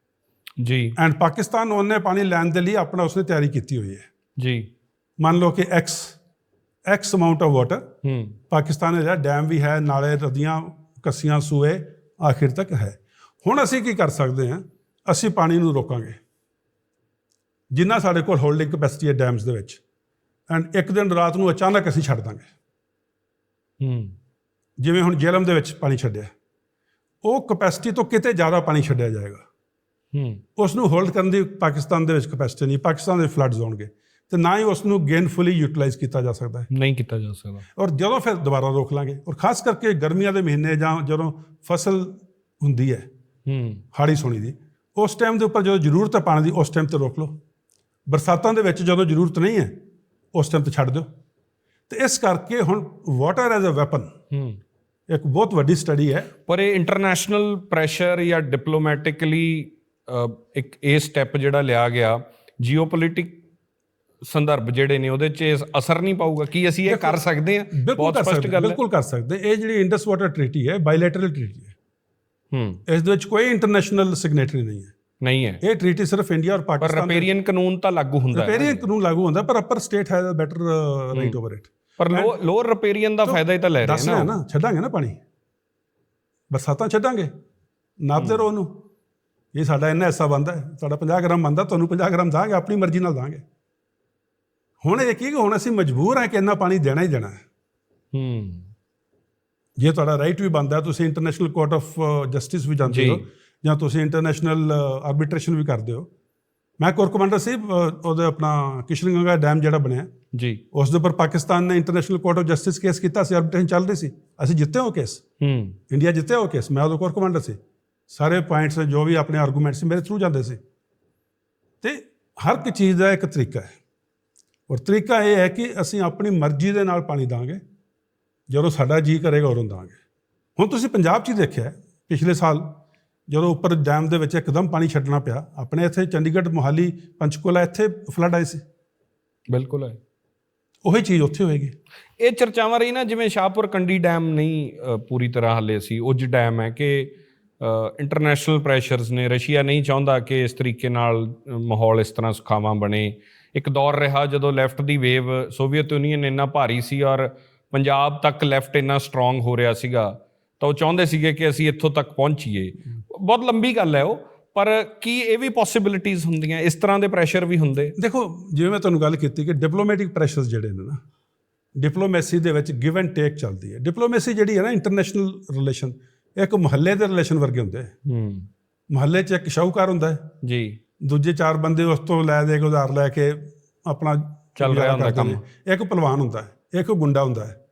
Speaker 4: ਜੀ।
Speaker 3: ਐਂਡ ਪਾਕਿਸਤਾਨ ਉਹਨੇ ਪਾਣੀ ਲੈਣ ਦੇ ਲਈ ਆਪਣਾ ਉਸਨੇ ਤਿਆਰੀ ਕੀਤੀ ਹੋਈ ਹੈ।
Speaker 4: ਜੀ।
Speaker 3: ਮੰਨ ਲਓ ਕਿ x x amount of water
Speaker 4: ਹੂੰ।
Speaker 3: ਪਾਕਿਸਤਾਨ ਦਾ ਡੈਮ ਵੀ ਹੈ ਨਾਲੇ ਨਦੀਆਂ ਕੱਸੀਆਂ ਸੂਏ ਆਖਿਰ ਤੱਕ ਹੈ। ਹੁਣ ਅਸੀਂ ਕੀ ਕਰ ਸਕਦੇ ਹਾਂ? ਅਸੀਂ ਪਾਣੀ ਨੂੰ ਰੋਕਾਂਗੇ। ਜਿੰਨਾ ਸਾਡੇ ਕੋਲ ਹੋਲਡਿੰਗ ਕੈਪੈਸਿਟੀ ਹੈ ਡੈਮਸ ਦੇ ਵਿੱਚ। ਐਂਡ ਇੱਕ ਦਿਨ ਰਾਤ ਨੂੰ ਅਚਾਨਕ ਅਸੀਂ ਛੱਡ ਦਾਂਗੇ।
Speaker 4: ਹੂੰ।
Speaker 3: ਜਿਵੇਂ ਹੁਣ ਜੇਲਮ ਦੇ ਵਿੱਚ ਪਾਣੀ ਛੱਡਿਆ ਉਹ ਕੈਪੈਸਿਟੀ ਤੋਂ ਕਿਤੇ ਜ਼ਿਆਦਾ ਪਾਣੀ ਛੱਡਿਆ ਜਾਏਗਾ।
Speaker 4: ਹੂੰ।
Speaker 3: ਉਸ ਨੂੰ ਹੋਲਡ ਕਰਨ ਦੀ ਪਾਕਿਸਤਾਨ ਦੇ ਵਿੱਚ ਕੈਪੈਸਿਟੀ ਨਹੀਂ ਪਾਕਿਸਤਾਨ ਦੇ ਫਲੱਡਸ ਹੋਣਗੇ ਤੇ ਨਾ ਹੀ ਉਸ ਨੂੰ ਗੇਨਫੁਲੀ ਯੂਟਿਲਾਈਜ਼ ਕੀਤਾ ਜਾ ਸਕਦਾ ਹੈ।
Speaker 4: ਨਹੀਂ ਕੀਤਾ ਜਾ ਸਕਦਾ।
Speaker 3: ਔਰ ਜਦੋਂ ਫਿਰ ਦੁਬਾਰਾ ਰੋਕ ਲਾਂਗੇ ਔਰ ਖਾਸ ਕਰਕੇ ਗਰਮੀਆਂ ਦੇ ਮਹੀਨੇ ਜਾਂ ਜਦੋਂ ਫਸਲ ਹੁੰਦੀ ਹੈ
Speaker 4: ਹੂੰ।
Speaker 3: ਹਾੜੀ ਸੋਣੀ ਦੀ ਉਸ ਟਾਈਮ ਦੇ ਉੱਪਰ ਜਦੋਂ ਜ਼ਰੂਰਤ ਹੈ ਪਾਣੀ ਦੀ ਉਸ ਟਾਈਮ ਤੇ ਰੋਕ ਲਓ। ਬਰਸਾਤਾਂ ਦੇ ਵਿੱਚ ਜਦੋਂ ਜ਼ਰੂਰਤ ਨਹੀਂ ਹੈ ਉਸ ਟਾਈਮ ਤੇ ਛੱਡ ਦਿਓ। ਤੇ ਇਸ ਕਰਕੇ ਹੁਣ ਵਾਟਰ ਐਜ਼ ਅ ਵੈਪਨ
Speaker 4: ਹੂੰ।
Speaker 3: ਇੱਕ ਬਹੁਤ ਵੱਡੀ ਸਟੱਡੀ ਹੈ।
Speaker 4: ਪਰ ਇਹ ਇੰਟਰਨੈਸ਼ਨਲ ਪ੍ਰੈਸ਼ਰ ਜਾਂ ਡਿਪਲੋਮੈਟਿਕਲੀ ਇੱਕ ਇਹ ਸਟੈਪ ਜਿਹੜਾ ਲਿਆ ਗਿਆ ਜੀਓਪੋਲਿਟਿਕ ਸੰਦਰਭ ਜਿਹੜੇ ਨੇ ਉਹਦੇ 'ਚ ਇਸ ਅਸਰ ਨਹੀਂ ਪਾਊਗਾ। ਕੀ ਅਸੀਂ ਇਹ ਕਰ ਸਕਦੇ ਹਾਂ? ਬਹੁਤ ਸਪਸ਼ਟ ਗੱਲ ਹੈ।
Speaker 3: ਬਿਲਕੁਲ ਕਰ ਸਕਦੇ। ਇਹ ਜਿਹੜੀ ਇੰਡਸ ਵਾਟਰ ਟ੍ਰੀਟੀ ਹੈ ਬਾਇਲੇਟਰਲ ਟ੍ਰੀਟੀ ਹੈ।
Speaker 4: ਹੂੰ।
Speaker 3: ਇਸ ਦੇ ਵਿੱਚ ਕੋਈ ਇੰਟਰਨੈਸ਼ਨਲ ਸਿਗਨੇਟਰੀ ਨਹੀਂ ਹੈ।
Speaker 4: ਨਹੀਂ ਹੈ।
Speaker 3: ਇਹ ਟ੍ਰੀਟੀ ਸਿਰਫ ਇੰਡੀਆ ਔਰ
Speaker 4: ਪਰ
Speaker 3: ਪਾਕਿਸਤਾਨ
Speaker 4: ਰਪੇਰੀਅਨ ਕਾਨੂੰਨ ਤਾਂ ਲਾਗੂ ਹੁੰਦਾ ਹੈ।
Speaker 3: ਰਿਪੇਰੀਅਨ ਕਾਨੂੰਨ ਲਾਗੂ ਹੁੰਦਾ ਪਰ upper state has a better right over it
Speaker 4: ਪਰ ਲੋਅਰ ਰਪੇਰੀਅਨ ਦਾ ਫਾਇਦਾ ਹੀ ਤਾਂ ਲੈ ਰਹੇ ਨਾ
Speaker 3: ਨਾ ਛੱਡਾਂਗੇ ਨਾ ਪਾਣੀ। ਬਰਸਾਤਾਂ ਛੱਡਾਂਗੇ ਨਾਪਦੇ ਰਹੋ ਉਹਨੂੰ। ਇਹ ਸਾਡਾ ਇੰਨਾ ਹਿੱਸਾ ਬੰਦਾ ਹੈ ਤੁਹਾਡਾ 50 ਗ੍ਰਾਮ ਬੰਦਾ ਤੁਹਾਨੂੰ 50 ਗ੍ਰਾਮ ਦਾਂਗੇ ਆਪਣੀ ਮਰਜ਼ੀ ਨਾਲ ਦਾਂਗੇ। ਹੁਣ ਇਹ ਕੀ ਕਿ ਹੁਣ ਅਸੀਂ ਮਜਬੂਰ ਹਾਂ ਕਿ ਇੰਨਾ ਪਾਣੀ ਦੇਣਾ ਹੀ ਦੇਣਾ ਹੈ।
Speaker 4: ਹੂੰ।
Speaker 3: ਜੇ ਤੁਹਾਡਾ ਰਾਈਟ ਵੀ ਬੰਦਾ ਤੁਸੀਂ ਇੰਟਰਨੈਸ਼ਨਲ ਕੋਰਟ ਆਫ ਜਸਟਿਸ ਵੀ ਜਾਂਦੇ। ਹੋ। ਜਾਂ ਤੁਸੀਂ ਇੰਟਰਨੈਸ਼ਨਲ ਆਰਬਿਟ੍ਰੇਸ਼ਨ ਵੀ ਕਰਦੇ ਹੋ। ਮੈਂ ਕੋਰ ਕਮਾਂਡਰ ਸੀ ਉਹਦੇ ਆਪਣਾ ਕਿਸ਼ਨਗੰਗਾ ਡੈਮ ਜਿਹੜਾ ਬਣਿਆ।
Speaker 4: ਜੀ।
Speaker 3: ਉਸ ਦੇ ਉੱਪਰ ਪਾਕਿਸਤਾਨ ਨੇ International Court of Justice case ਕੀਤਾ ਸੀ ਆਰਬਿਟ੍ਰੇਸ਼ਨ ਚੱਲ ਰਹੀ ਸੀ। ਅਸੀਂ ਜਿੱਤੇ ਉਹ ਕੇਸ
Speaker 4: ਹੂੰ।
Speaker 3: ਇੰਡੀਆ ਜਿੱਤਿਆ ਉਹ ਕੇਸ ਮੈਂ ਉਹਦਾ ਕੋਰ ਕਮਾਂਡਰ ਸੀ। ਸਾਰੇ ਪੁਆਇੰਟਸ ਜੋ ਵੀ ਆਪਣੇ ਆਰਗੂਮੈਂਟ ਸੀ ਮੇਰੇ ਥਰੂ ਜਾਂਦੇ ਸੀ। ਤੇ ਹਰ ਇੱਕ ਚੀਜ਼ ਦਾ ਇੱਕ ਤਰੀਕਾ ਹੈ। ਔਰ ਤਰੀਕਾ ਇਹ ਹੈ ਕਿ ਅਸੀਂ ਆਪਣੀ ਮਰਜ਼ੀ ਦੇ ਨਾਲ ਪਾਣੀ ਦਾਂਗੇ। ਜਦੋਂ ਸਾਡਾ ਜੀ ਕਰੇਗਾ ਉਦੋਂ ਦਾਂਗੇ। ਹੁਣ ਤੁਸੀਂ ਪੰਜਾਬ 'ਚ ਹੀ ਦੇਖਿਆ ਪਿਛਲੇ ਸਾਲ ਜਦੋਂ ਉੱਪਰ ਡੈਮ ਦੇ ਵਿੱਚ ਇੱਕਦਮ ਪਾਣੀ ਛੱਡਣਾ ਪਿਆ ਆਪਣੇ ਇੱਥੇ ਚੰਡੀਗੜ੍ਹ ਮੋਹਾਲੀ ਪੰਚਕੂਲਾ ਇੱਥੇ ਫਲੱਡ ਆਏ ਸੀ।
Speaker 4: ਬਿਲਕੁਲ ਹੈ
Speaker 3: ਉਹੀ ਚੀਜ਼ ਉੱਥੇ ਹੋਏਗੀ।
Speaker 4: ਇਹ ਚਰਚਾਵਾਂ ਰਹੀ ਨਾ ਜਿਵੇਂ ਸ਼ਾਹਪੁਰ ਕੰਡੀ ਡੈਮ ਨਹੀਂ ਪੂਰੀ ਤਰ੍ਹਾਂ ਹੱਲੇ ਸੀ ਉਜ ਡੈਮ ਹੈ ਕਿ ਇੰਟਰਨੈਸ਼ਨਲ ਪ੍ਰੈਸ਼ਰਸ ਨੇ ਰਸ਼ੀਆ ਨਹੀਂ ਚਾਹੁੰਦਾ ਕਿ ਇਸ ਤਰੀਕੇ ਨਾਲ ਮਾਹੌਲ ਇਸ ਤਰ੍ਹਾਂ ਸੁਖਾਵਾਂ ਬਣੇ। ਇੱਕ ਦੌਰ ਰਿਹਾ ਜਦੋਂ ਲੈਫਟ ਦੀ ਵੇਵ ਸੋਵੀਅਤ ਯੂਨੀਅਨ ਇੰਨਾ ਭਾਰੀ ਸੀ ਔਰ ਪੰਜਾਬ ਤੱਕ ਲੈਫਟ ਇੰਨਾ ਸਟਰੋਂਗ ਹੋ ਰਿਹਾ ਸੀਗਾ ਤਾਂ ਉਹ ਚਾਹੁੰਦੇ ਸੀਗੇ ਕਿ ਅਸੀਂ ਇੱਥੋਂ ਤੱਕ ਪਹੁੰਚੀਏ। ਬਹੁਤ ਲੰਬੀ ਗੱਲ ਹੈ ਉਹ ਪਰ ਕੀ ਇਹ ਵੀ ਪੋਸਿਬਿਲਿਟੀਆਂ ਹੁੰਦੀਆਂ? ਇਸ ਤਰ੍ਹਾਂ ਦੇ ਪ੍ਰੈਸ਼ਰ ਵੀ ਹੁੰਦੇ।
Speaker 3: ਦੇਖੋ ਜਿਵੇਂ ਮੈਂ ਤੁਹਾਨੂੰ ਗੱਲ ਕੀਤੀ ਕਿ ਡਿਪਲੋਮੈਟਿਕ ਪ੍ਰੈਸ਼ਰਸ ਜਿਹੜੇ ਨੇ ਨਾ ਡਿਪਲੋਮੈਸੀ ਦੇ ਵਿੱਚ ਗਿਵ ਐਂਡ ਟੇਕ ਚੱਲਦੀ ਹੈ। ਡਿਪਲੋਮੈਸੀ ਜਿਹੜੀ ਹੈ ਨਾ ਇੰਟਰਨੈਸ਼ਨਲ ਰਿਲੇਸ਼ਨ ਇੱਕ ਮੁਹੱਲੇ ਦੇ ਰਿਲੇਸ਼ਨ ਵਰਗੇ ਹੁੰਦੇ ਹੈ। ਮੁਹੱਲੇ 'ਚ ਇੱਕ ਸ਼ਾਹੂਕਾਰ ਹੁੰਦਾ ਹੈ।
Speaker 4: ਜੀ।
Speaker 3: ਦੂਜੇ ਚਾਰ ਬੰਦੇ ਉਸ ਤੋਂ ਲੈ ਦੇ ਕੇ ਉਧਾਰ ਲੈ ਕੇ ਆਪਣਾ
Speaker 4: ਚੱਲ ਰਿਹਾ ਹੁੰਦਾ
Speaker 3: ਨੇ। ਇੱਕ ਪਹਿਲਵਾਨ ਹੁੰਦਾ ਹੈ ਇੱਕ ਗੁੰਡਾ ਹੁੰਦਾ ਹੈ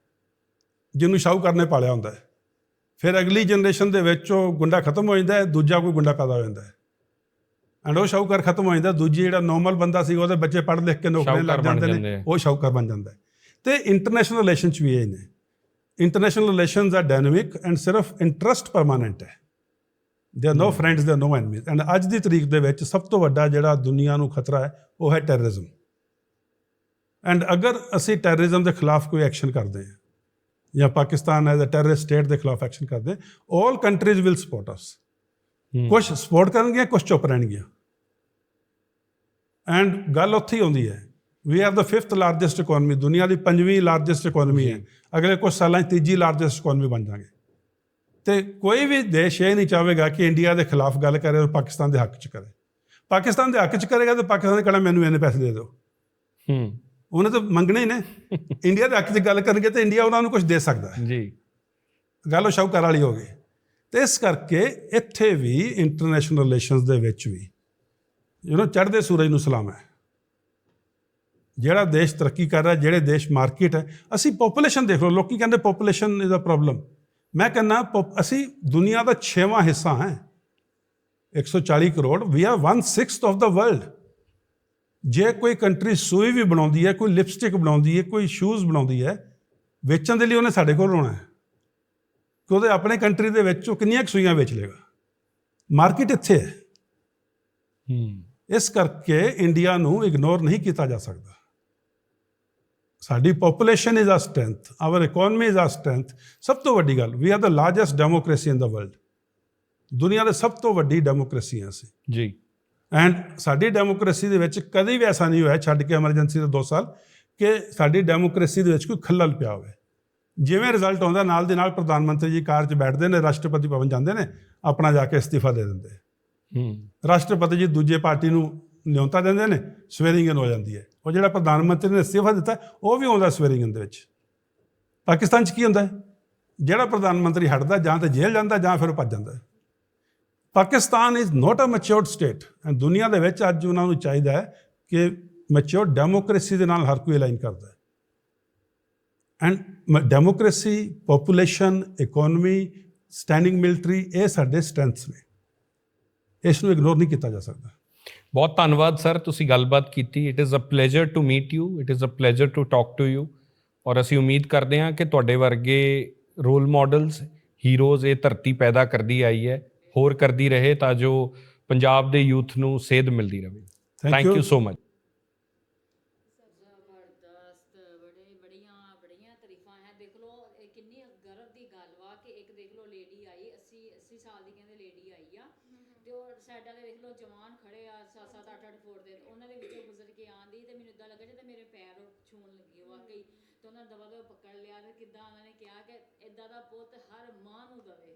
Speaker 3: ਜਿਹਨੂੰ ਸ਼ਾਹੂਕਾਰ ਨੇ ਪਾਲਿਆ ਹੁੰਦਾ ਹੈ। ਫਿਰ ਅਗਲੀ ਜਨਰੇਸ਼ਨ ਦੇ ਵਿੱਚ ਉਹ ਗੁੰਡਾ ਖਤਮ ਹੋ ਜਾਂਦਾ ਹੈ ਦੂਜਾ ਕੋਈ ਗੁੰਡਾ ਪੈਦਾ ਹੋ ਜਾਂਦਾ ਹੈ। ਐਂਡ ਉਹ ਸ਼ਾਹੂਕਾਰ ਖਤਮ ਹੋ ਜਾਂਦਾ ਦੂਜੀ ਜਿਹੜਾ ਨਾਰਮਲ ਬੰਦਾ ਸੀ ਉਹਦੇ ਬੱਚੇ ਪੜ੍ਹ ਲਿਖ ਕੇ
Speaker 4: ਸ਼ਾਹੂਕਾਰ
Speaker 3: ਲੱਗ ਜਾਂਦੇ ਨੇ। ਉਹ ਸ਼ਾਹੂਕਾਰ ਬਣ ਜਾਂਦਾ ਹੈ। ਤੇ ਇੰਟਰਨੈਸ਼ਨਲ ਰਿਲੇਸ਼ਨ ਚ ਵੀ ਇਹ ਨੇ। International relations are dynamic and ਸਿਰਫ ਇੰਟਰਸਟ ਪਰਮਾਨੈਂਟ ਹੈ। They are no friends they are no enemies and ਅੱਜ ਦੀ ਤਰੀਕ ਦੇ ਵਿੱਚ ਸਭ ਤੋਂ ਵੱਡਾ ਜਿਹੜਾ ਦੁਨੀਆ ਨੂੰ ਖਤਰਾ ਹੈ ਉਹ ਹੈ ਟੈਰਰਿਜ਼ਮ ਐਂਡ ਅਗਰ ਅਸੀਂ ਟੈਰਰਿਜ਼ਮ ਦੇ ਖਿਲਾਫ ਕੋਈ ਐਕਸ਼ਨ ਕਰਦੇ ਹਾਂ ਜਾਂ Pakistan as a terrorist state ਦੇ ਖਿਲਾਫ ਐਕਸ਼ਨ ਕਰਦੇ all countries will support
Speaker 4: us.
Speaker 3: ਕੁਝ ਸਪੋਰਟ ਕਰਨਗੀਆਂ ਕੁਝ ਚੁੱਪ ਰਹਿਣਗੀਆਂ। ਐਂਡ ਗੱਲ ਉੱਥੇ ਹੀ ਆਉਂਦੀ ਹੈ। We are the fifth largest economy ਦੁਨੀਆ ਦੀ ਪੰਜਵੀਂ ਲਾਰਜੈਸਟ ਇਕਨੋਮੀ ਹੈ। ਅਗਲੇ ਕੁਝ ਸਾਲਾਂ 'ਚ ਤੀਜੀ ਲਾਰਜੈਸਟ ਇਕਨੋਮੀ ਬਣ ਜਾਵਾਂਗੇ ਤੇ ਕੋਈ ਵੀ ਦੇਸ਼ ਇਹ ਨਹੀਂ ਚਾਹੇਗਾ ਕਿ ਇੰਡੀਆ ਦੇ ਖਿਲਾਫ ਗੱਲ ਕਰੇ ਔਰ ਪਾਕਿਸਤਾਨ ਦੇ ਹੱਕ 'ਚ ਕਰੇ। ਪਾਕਿਸਤਾਨ ਦੇ ਹੱਕ 'ਚ ਕਰੇਗਾ ਤਾਂ ਪਾਕਿਸਤਾਨ ਨੇ ਕਹਿਣਾ ਮੈਨੂੰ ਇੰਨੇ ਪੈਸੇ ਦੇ ਦਿਓ।
Speaker 4: ਹੂੰ।
Speaker 3: ਉਹਨੇ ਤਾਂ ਮੰਗਣੇ ਹੀ ਨੇ। ਇੰਡੀਆ ਦੇ ਹੱਕ 'ਚ ਗੱਲ ਕਰਨਗੇ ਤਾਂ ਇੰਡੀਆ ਉਹਨਾਂ ਨੂੰ ਕੁਝ ਦੇ ਸਕਦਾ ਹੈ।
Speaker 4: ਜੀ।
Speaker 3: ਗੱਲ ਉਹ ਸ਼ੌਕਰ ਵਾਲੀ ਹੋ ਗਈ। ਤੇ ਇਸ ਕਰਕੇ ਇੱਥੇ ਵੀ ਇੰਟਰਨੈਸ਼ਨਲ ਰਿਲੇਸ਼ਨਸ ਦੇ ਵਿੱਚ ਵੀ ਯੂ نو ਚੜ੍ਹਦੇ ਸੂਰਜ ਨੂੰ ਸਲਾਮ ਹੈ। ਜਿਹੜਾ ਦੇਸ਼ ਤਰੱਕੀ ਕਰ ਰਿਹਾ ਜਿਹੜੇ ਦੇਸ਼ ਮਾਰਕੀਟ ਹੈ ਅਸੀਂ ਪੋਪੂਲੇਸ਼ਨ ਦੇਖ ਲਓ ਲੋਕੀ ਕਹਿੰਦੇ ਪੋਪੂਲੇਸ਼ਨ ਇਜ਼ ਅ ਪ੍ਰੋਬਲਮ ਮੈਂ ਕਹਿੰਦਾ ਅਸੀਂ ਦੁਨੀਆ ਦਾ 6ਵਾਂ ਹਿੱਸਾ ਹੈ। 140 crore we are 1/6 of the world ਜੇ ਕੋਈ ਕੰਟਰੀ ਸੂਈ ਵੀ ਬਣਾਉਂਦੀ ਹੈ ਕੋਈ ਲਿਪਸਟਿਕ ਬਣਾਉਂਦੀ ਹੈ ਕੋਈ ਸ਼ੂਜ਼ ਬਣਾਉਂਦੀ ਹੈ ਵੇਚਣ ਦੇ ਲਈ ਉਹਨੇ ਸਾਡੇ ਕੋਲ ਆਉਣਾ ਹੈ। ਕਿ ਉਹਦੇ ਆਪਣੇ ਕੰਟਰੀ ਦੇ ਵਿੱਚ ਉਹ ਕਿੰਨੀਆਂ ਕੁ ਸੂਈਆਂ ਵੇਚ ਲੇਗਾ? ਮਾਰਕੀਟ ਇੱਥੇ ਹੈ।
Speaker 4: ਹੂੰ।
Speaker 3: ਇਸ ਕਰਕੇ ਇੰਡੀਆ ਨੂੰ ਇਗਨੋਰ ਨਹੀਂ ਕੀਤਾ ਜਾ ਸਕਦਾ। ਸਾਡੀ population is a strength our economy is a strength ਸਭ ਤੋਂ ਵੱਡੀ ਗੱਲ we are the largest democracy in the world ਦੁਨੀਆ ਦੇ ਸਭ ਤੋਂ ਵੱਡੀ ਡੈਮੋਕ੍ਰੇਸੀ ਹੈ ਅਸੀਂ।
Speaker 4: ਜੀ।
Speaker 3: ਐਂਡ ਸਾਡੀ ਡੈਮੋਕ੍ਰੇਸੀ ਦੇ ਵਿੱਚ ਕਦੇ ਵੀ ਐਸਾ ਨਹੀਂ ਹੋਇਆ ਛੱਡ ਕੇ ਐਮਰਜੈਂਸੀ ਦੇ 2 ਸਾਲ ਕਿ ਸਾਡੀ ਡੈਮੋਕ੍ਰੇਸੀ ਦੇ ਵਿੱਚ ਕੋਈ ਖੱਲਲ ਪਿਆ ਹੋਵੇ। ਜਿਵੇਂ ਰਿਜ਼ਲਟ ਆਉਂਦਾ ਨਾਲ ਦੇ ਨਾਲ ਪ੍ਰਧਾਨ ਮੰਤਰੀ ਜੀ ਕਾਰ 'ਚ ਬੈਠਦੇ ਨੇ ਰਾਸ਼ਟਰਪਤੀ ਭਵਨ ਜਾਂਦੇ ਨੇ ਆਪਣਾ ਜਾ ਕੇ ਅਸਤੀਫਾ ਦੇ ਦਿੰਦੇ
Speaker 4: ਹੂੰ।
Speaker 3: ਰਾਸ਼ਟਰਪਤੀ ਜੀ ਦੂਜੇ ਪਾਰਟੀ ਨੂੰ ਨਿਯੁੰਤਾ ਦਿੰਦੇ ਨੇ ਸਵੇਰਿੰਗ ਹੋ ਜਾਂਦੀ ਹੈ। ਉਹ ਜਿਹੜਾ ਪ੍ਰਧਾਨ ਮੰਤਰੀ ਨੇ ਅਸਤੀਫਾ ਦਿੱਤਾ ਉਹ ਵੀ ਆਉਂਦਾ ਸਵੇਰਿੰਗ ਦੇ ਵਿੱਚ। ਪਾਕਿਸਤਾਨ 'ਚ ਕੀ ਹੁੰਦਾ ਹੈ? ਜਿਹੜਾ ਪ੍ਰਧਾਨ ਮੰਤਰੀ ਹਟਦਾ ਜਾਂ ਤਾਂ ਜੇਲ੍ਹ ਜਾਂਦਾ ਜਾਂ ਫਿਰ ਭੱਜ ਜਾਂਦਾ ਹੈ। Pakistan is not a matured state and ਦੁਨੀਆ ਦੇ ਵਿੱਚ ਅੱਜ ਉਹਨਾਂ ਨੂੰ ਚਾਹੀਦਾ ਹੈ ਕਿ ਮੈਚੁਰ ਡੈਮੋਕ੍ਰੇਸੀ ਦੇ ਨਾਲ ਹਰ ਕੋਈ ਅਲਾਈਨ ਕਰਦਾ ਹੈ। And democracy population economy standing military ਇਹ ਸਾਡੇ ਸਟਰੈਂਥਸ ਨੇ। ਇਸ ਨੂੰ ਇਗਨੋਰ ਨਹੀਂ ਕੀਤਾ ਜਾ ਸਕਦਾ।
Speaker 4: ਬਹੁਤ ਧੰਨਵਾਦ, ਸਰ, ਤੁਸੀਂ ਗੱਲਬਾਤ ਕੀਤੀ। It is a pleasure to meet you it is a pleasure to talk to you ਔਰ ਅਸੀਂ ਉਮੀਦ ਕਰਦੇ ਹਾਂ ਕਿ ਤੁਹਾਡੇ ਵਰਗੇ ਰੋਲ ਮਾਡਲਸ ਹੀਰੋਜ਼ ਇਹ ਧਰਤੀ ਪੈਦਾ ਕਰਦੀ ਆਈ ਹੈ। ਹੋਰ ਕਰਦੀ ਰਹੇ ਤਾਂ ਜੋ ਪੰਜਾਬ ਦੇ ਯੂਥ ਨੂੰ ਸੇਧ ਮਿਲਦੀ ਰਹੇ ਥੈਂਕ. ਯੂ ਸੋ ਮਚ
Speaker 2: ਜ਼ਬਰਦਸਤ ਬੜੇ ਬੜੀਆਂ ਬੜੀਆਂ ਤਾਰੀਫਾਂ ਹੈ ਦੇਖ ਲਓ ਇਹ ਕਿੰਨੀ ਗਰਵ ਦੀ ਗੱਲ ਵਾ ਕਿ ਇੱਕ ਦੇਖ ਲਓ ਲੇਡੀ ਆਈ 80 80 ਸਾਲ ਦੀ ਕਹਿੰਦੇ ਲੇਡੀ ਆਈ ਆ ਤੇ ਉਹ ਸਾਈਡਾਂ ਤੇ ਦੇਖ ਲਓ ਜਵਾਨ ਖੜੇ ਆ 7 7 8 8 ਫੁੱਟ ਦੇ ਤੇ ਉਹਨਾਂ ਦੇ ਵਿੱਚੋਂ ਗੁਜ਼ਰ ਕੇ ਆਂਦੀ ਤੇ ਮੈਨੂੰ ਇਦਾਂ ਲੱਗਾ ਜਿੱਦਾਂ ਮੇਰੇ ਪੈਰ ਉਹ ਛੂਣ ਲੱਗੀ ਆ ਵਾਕਈ ਤੇ ਉਹਨਾਂ ਦਵਾ ਦਵਾ ਪਕੜ ਕਿੱਦਾਂ ਉਹਨਾਂ ਨੇ ਕਿਹਾ ਕਿ ਇਦਾਂ ਦਾ ਪੁੱਤ ਹਰ ਮਾਂ ਨੂੰ ਦਵੇ।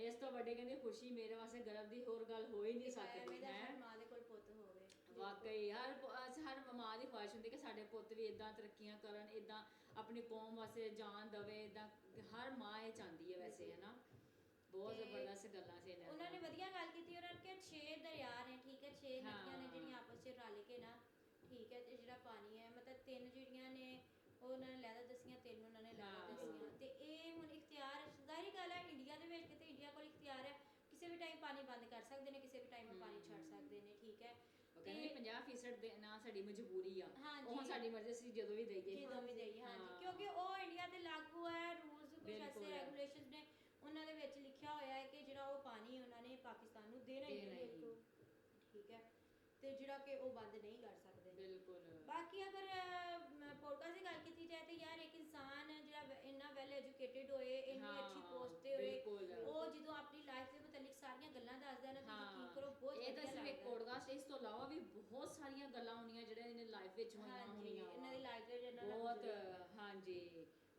Speaker 2: ਇਸ ਤੋਂ ਵੱਡੀ ਕਹਿੰਦੀ ਖੁਸ਼ੀ ਮੇਰੇ ਵਾਸਤੇ ਗਰਵ ਦੀ ਹੋਰ ਗੱਲ ਹੋ ਹੀ ਨਹੀਂ ਸਕਦੀ ਹੈ।
Speaker 1: ਮਾਂ ਦੇ ਕੋਲ ਪੁੱਤ ਹੋਵੇ।
Speaker 2: ਵਾਕਈ ਹਰ ਪ- ਅਸ- ਹਰ ਮਾਂ ਦੀ ਖੁਆਇਸ਼ ਹੁੰਦੀ ਕਿ ਸਾਡੇ ਪੁੱਤ ਵੀ ਇਦਾਂ ਤਰੱਕੀਆਂ ਕਰਨ ਇਦਾਂ ਆਪਣੀ ਕੌਮ ਵਾਸਤੇ ਜਾਨ ਦਵੇ ਇਦਾਂ ਹਰ ਮਾਂ ਇਹ ਚਾਹੁੰਦੀ ਹੈ ਵੈਸੇ ਹੈ ਨਾ ਬਹੁਤ
Speaker 1: ਤੇ
Speaker 2: ਜ਼ਬਰਦਸਤ ਗੱਲਾਂ ਸੀ ਇਹਨਾਂ
Speaker 1: ਉਹਨਾਂ ਨੇ
Speaker 2: ਦੀਆਂ।
Speaker 1: ਵਧੀਆ ਗੱਲ ਕੀਤੀ ਉਹਨਾਂ ਨੇ ਕਿ 6 ਦਰਿਆ ਨੇ ਠੀਕ ਹੈ 6 ਨਦੀਆਂ ਨੇ
Speaker 2: ਹਾਂ।
Speaker 1: ਜਿਹੜੀਆਂ ਆਪਸ ਵਿੱਚ ਰਲ ਕੇ ਨਾ ਠੀਕ ਹੈ ਤੇ ਜਿਹੜਾ ਪਾਣੀ ਹੈ ਮਤਲਬ ਤਿੰਨ ਜਿਹੜੀਆਂ ਨੇ ਉਹ ਉਹਨਾਂ ਨੇ ਲਹਿਦਾ ਦਸੀਆਂ ਤਿੰਨ ਉਹਨਾਂ ਨੇ ਲਹਿਦਾ
Speaker 2: ਹਾਂ।
Speaker 1: ਦਸੀਆਂ ਤੇ ਇਹ ਹੁਣ ਇਖਤਿਆਰ ਜ਼ਾਹਿਰੀ ਗੱਲ ਹੈ ਇੰਡੀਆ ਦੇ ਵਿੱਚ ਤੇ ਇੰਡੀਆ ਕੋਲ ਇਖਤਿਆਰ ਹੈ ਕਿਸੇ ਵੀ ਟਾਈਮ ਪਾਣੀ ਬੰਦ ਕਰ ਸਕਦੇ ਨੇ ਕਿਸੇ ਵੀ ਟਾਈਮ ਪਾਣੀ ਛੱਡ ਸਕਦੇ ਨੇ ਠੀਕ ਹੈ
Speaker 2: ਉਹ ਕਹਿੰਦੇ 50% ਦੇ ਨਾ ਸਾਡੀ ਮਜਬੂਰੀ ਆ। ਉਹ ਸਾਡੀ ਮਰਜ਼ੀ ਸੀ ਜਦੋਂ ਵੀ ਦਈਏ
Speaker 1: ਜਦੋਂ ਵੀ ਦੇਈ ਹਾਂਜੀ। ਕਿਉਂਕਿ ਉਹ ਇੰਡੀਆ ਦੇ ਲਾਗੂ ਹੈ ਰੂਲਸ ਕੁਝ ਐਸੇ। ਰੈਗੂਲੇਸ਼ਨਸ ਨੇ ਉਹਨਾਂ ਦੇ ਵਿੱਚ ਲਿਖਿਆ ਹੋਇਆ ਹੈ ਕਿ ਜਿਹੜਾ ਉਹ ਪਾਣੀ ਉਹਨਾਂ ਨੇ ਪਾਕਿਸਤਾਨ ਨੂੰ ਦੇਣਾ ਹੀ
Speaker 2: ਦੇਣਾ ਹੀ।
Speaker 1: ਠੀਕ ਹੈ ਤੇ ਜਿਹੜਾ ਕਿ ਉਹ ਬੰਦ ਨਹੀਂ ਕਰ ਸਕਦੇ
Speaker 2: ਬਿਲਕੁਲ
Speaker 1: ਬਾਕੀ ਅਗਰ ਪੋਡਕਾਸਟ ਦੀ ਗੱਲ ਕੀਤੀ ਜਾਏ ਤੇ ਯਾਰ ਇੱਕ ਇਨਸਾਨ ਜਿਹੜਾ ਵ- ਇੰਨਾ ਵੈਲ ਐਜੂਕੇਟਿਡ ਹੋਏ ਇੰਨੀ ਅੱਛੀ
Speaker 2: ਹਾਂ,
Speaker 1: ਪੋਸਟ ਤੇ ਹੋਏ
Speaker 2: ਬਿਲਕੁਲ।
Speaker 1: ਉਹ ਜਦੋਂ ਆਪਣੀ ਲਾਈਫ ਦੇ ਮੁਤਲਕ ਸਾਰੀਆਂ ਗੱਲਾਂ ਦੱਸਦਾ ਨਾ ਤੁਸੀਂ
Speaker 2: ਹਾਂ
Speaker 1: ਕੀ ਕਰੋ ਬਹੁਤ
Speaker 2: ਇਹ ਤਾਂ
Speaker 1: ਵਧੀਆ
Speaker 2: ਸਿਰਫ ਇੱਕ
Speaker 1: ਲੱਗਦਾ।
Speaker 2: ਪੋਡਕਾਸਟ ਇਸ ਤੋਂ ਇਲਾਵਾ ਵੀ ਬਹੁਤ ਸਾਰੀਆਂ ਗੱਲਾਂ ਹੋਣੀਆਂ ਜਿਹੜੀਆਂ ਇਹਨੇ ਲਾਈਫ ਵਿੱਚ ਹੋਈਆਂ ਹੋਣੀਆਂ
Speaker 1: ਇਹਨਾਂ ਦੀ
Speaker 2: ਵਾ।
Speaker 1: ਲਾਈਫ ਦੇ
Speaker 2: ਬਹੁਤ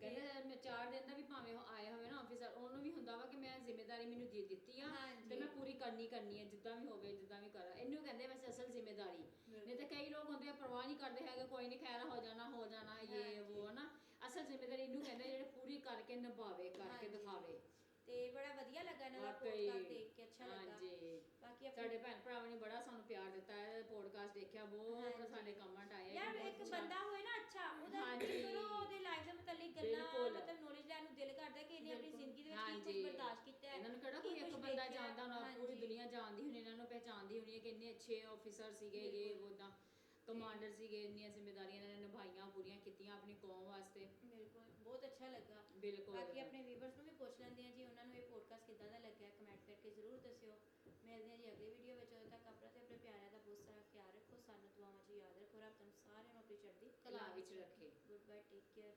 Speaker 2: ਕਹਿੰਦੇ ਮੈਂ ਚਾਰ ਦਿਨ ਦਾ ਵੀ ਭਾਵੇਂ ਉਹ ਆਇਆ ਹੋਵੇ ਨਾ ਆਫਿਸਰ ਉਹਨੂੰ ਵੀ ਹੁੰਦਾ ਵਾ ਕਿ ਮੈਂ ਜ਼ਿੰਮੇਵਾਰੀ ਮੈਨੂੰ ਦੇ ਦਿੱਤੀ ਆ। ਤੇ ਮੈਂ ਪੂਰੀ ਕਰਨੀ ਕਰਨੀ ਹੈ ਜਿੱਦਾਂ ਵੀ ਹੋਵੇ ਜਿੱਦਾਂ ਵੀ ਕਰਾਂ ਇਹਨੂੰ ਕਹਿੰਦੇ ਵੈਸੇ ਅਸਲ ਜ਼ਿੰਮੇਵਾਰੀ ਨਹੀਂ ਤਾਂ ਕਈ ਲੋਕ ਹੁੰਦੇ ਆ ਪਰਵਾਹ ਨਹੀਂ ਕਰਦੇ ਹੈਗੇ ਕੋਈ ਨਹੀਂ ਖੈਰ ਹੋ ਜਾਣਾ ਹੋ ਜਾਣਾ ਇਹ ਉਹ ਨਾ ਅਸਲ ਜ਼ਿੰਮੇਵਾਰੀ ਇਹਨੂੰ ਕਹਿੰਦੇ ਜਿਹੜੇ ਪੂਰੀ ਕਰਕੇ ਨਿਭਾਵੇ ਕਰਕੇ। ਦਿਖਾਵੇ
Speaker 1: ਤੇ ਬੜਾ ਵਧੀਆ ਲੱਗਾ ਇਹਨਾਂ ਦਾ। ਪੋਡਕਾਸਟ ਦੇਖ ਕੇ ਅੱਛਾ ਲੱਗਾ
Speaker 2: ਹਾਂਜੀ
Speaker 1: ਬਾਕੀ
Speaker 2: ਸਾਡੇ ਭੈਣ ਭਰਾਵਾਂ ਨੇ ਬੜਾ ਸਾਨੂੰ ਪਿਆਰ ਦਿੱਤਾ ਹੈ ਪੋਡਕਾਸਟ ਦੇਖਿਆ ਬਹੁਤ। ਸਾਡੇ ਕਮੈਂਟ ਆਏ
Speaker 1: ਯਾਰ ਇੱਕ। ਬੰਦਾ ਹੋਏ ਨਾ ਅੱਛਾ ਉਹਦਾ
Speaker 2: ਹਾਂਜੀ।
Speaker 1: ਚਲੋ ਉਹਦੇ ਲਾਈਫ ਦੇ ਮੁਤਲਕ ਗੱਲਾਂ
Speaker 2: ਬਿਲਕੁਲ।
Speaker 1: ਮਤਲਬ ਨੌਲੇਜ ਲੈਣ ਨੂੰ ਦਿਲ ਕਰਦਾ ਕਿ ਇਹਨੇ ਆਪਣੀ
Speaker 2: ਬਿਲਕੁਲ।
Speaker 1: ਜ਼ਿੰਦਗੀ ਦੇ ਵਿੱਚ ਕੀ
Speaker 2: ਹਾਂਜੀ।
Speaker 1: ਕੁਝ ਬਰਦਾਸ਼ਤ ਕੀਤਾ ਹੈ
Speaker 2: ਇਹਨਾਂ ਨੂੰ ਕਿਹੜਾ
Speaker 1: ਕੀ
Speaker 2: ਕੋਈ ਇੱਕ
Speaker 1: ਕੁਛ
Speaker 2: ਬੰਦਾ
Speaker 1: ਦੇਖਿਆ,
Speaker 2: ਜਾਣਦਾ ਹੋਣਾ ਪੂਰੀ
Speaker 1: ਹਾਂਜੀ।
Speaker 2: ਦੁਨੀਆ ਜਾਣਦੀ ਹੋਣੀ ਇਹਨਾਂ ਨੂੰ ਪਹਿਚਾਣਦੀ ਹੋਣੀ ਹੈ ਕਿ ਇੰਨੇ ਅੱਛੇ ਆਫੀਸਰ ਸੀਗੇ ਇਹ ਉਹਦਾ ਕਮਾਂਡਰ ਸੀਗੇ ਇੰਨੀਆਂ ਜ਼ਿੰਮੇਵਾਰੀਆਂ ਇਹਨਾਂ ਨੇ ਨਿਭਾਈਆਂ ਪੂਰੀਆਂ ਕੀਤੀਆਂ ਆਪਣੀ ਕੌਮ ਵਾਸਤੇ।
Speaker 1: ਬਿਲਕੁਲ ਬਹੁਤ ਅੱਛਾ ਲੱਗਾ।
Speaker 2: ਬਿਲਕੁਲ।
Speaker 1: ਬਾਕੀ ਆਪਣੇ ਵੀਵਰਸ ਨੂੰ ਵੀ ਪੁੱਛ ਲੈਂਦੇ ਆ ਜੀ ਉਹਨਾਂ ਨੂੰ ਇਹ ਪੋਡਕਾਸਟ ਕਿੱਦਾਂ ਦਾ ਲੱਗਿਆ ਕਮੈਂਟ ਕਰਕੇ ਜ਼ਰੂਰ ਦੱਸਿਓ। ਮਿਲਦੇ ਹਾਂ ਜੀ ਅਗਲੀ ਵੀਡੀਓ ਵਿੱਚ ਉਦੋਂ ਤੱਕ ਆਪਣਾ ਤੇ ਆਪਣੇ ਪਿਆਰਿਆਂ ਦਾ ਬਹੁਤ ਸਾਰਾ ਖਿਆਲ ਰੱਖੋ ਸਾਨੂੰ ਦੁਆਵਾਂ 'ਚ ਯਾਦ ਰੱਖੋ ਰੱਬ ਤੁਹਾਨੂੰ ਸਾਰਿਆਂ ਨੂੰ ਆਪਣੀ ਚੜ੍ਹਦੀ
Speaker 2: ਕਲਾ ਵਿੱਚ ਰੱਖੇ।
Speaker 1: Good bye take care